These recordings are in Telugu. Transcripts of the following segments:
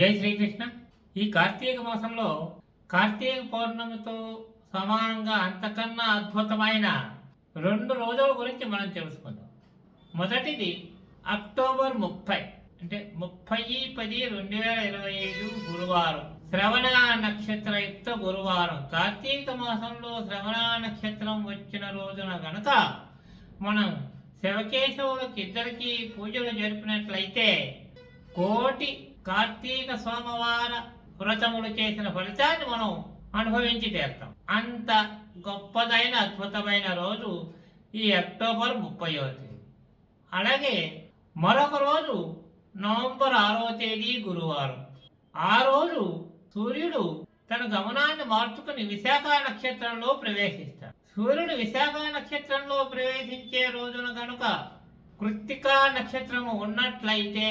జై శ్రీకృష్ణ. ఈ కార్తీక మాసంలో కార్తీక పౌర్ణమితో సమానంగా అంతకన్నా అద్భుతమైన రెండు రోజుల గురించి మనం తెలుసుకుందాం. మొదటిది అక్టోబర్ ముప్పై అంటే ముప్పై పది రెండు వేల ఇరవై ఐదు గురువారం శ్రవణ నక్షత్రయుక్త గురువారం. కార్తీక మాసంలో శ్రవణ నక్షత్రం వచ్చిన రోజున గనక మనం శివకేశవులకి ఇద్దరికి పూజలు జరిపినట్లయితే కోటి కార్తీక సోమవార వ్రతములు చేసిన ఫలితాన్ని మనం అనుభవించి తీరుతాం అంత గొప్పదైన అద్భుతమైన రోజు ఈ అక్టోబర్ ముప్పై తేదీ. అలాగే మరొక రోజు నవంబర్ ఆరవ తేదీ గురువారం. ఆ రోజు సూర్యుడు తన గమనాన్ని మార్చుకుని విశాఖ నక్షత్రంలో ప్రవేశిస్తాడు. సూర్యుడు విశాఖ నక్షత్రంలో ప్రవేశించే రోజున కనుక కృత్తికా నక్షత్రము ఉన్నట్లయితే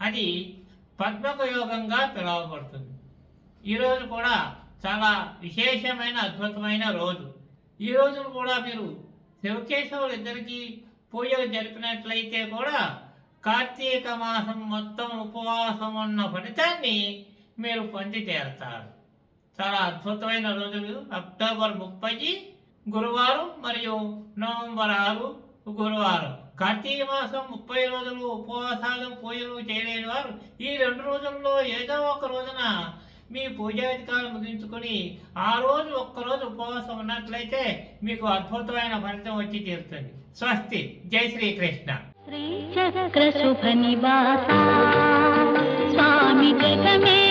అది పద్మక యోగంగా పిలువబడుతుంది. ఈరోజు కూడా చాలా విశేషమైన అద్భుతమైన రోజు. ఈ రోజును కూడా మీరు శివకేశవులు ఇద్దరికీ పూజలు జరిపినట్లయితే కూడా కార్తీక మాసం మొత్తం ఉపవాసం ఉన్న ఫలితాన్ని మీరు పొంది తీరతారు చాలా అద్భుతమైన రోజులు. అక్టోబర్ ముప్పై గురువారం మరియు నవంబర్ ఆరు గురువారం. కార్తీక మాసం ముప్పై రోజులు ఉపవాసాలు పూజలు చేయలేని వారు ఈ రెండు రోజుల్లో ఏదో ఒక రోజున మీ పూజాధికారం ముగించుకొని ఆ రోజు ఒక్కరోజు ఉపవాసం ఉన్నట్లయితే మీకు అద్భుతమైన ఫలితం వచ్చి తీరుతుంది. స్వస్తి. జై శ్రీకృష్ణ. శ్రీచక్ర స్వామి జగమే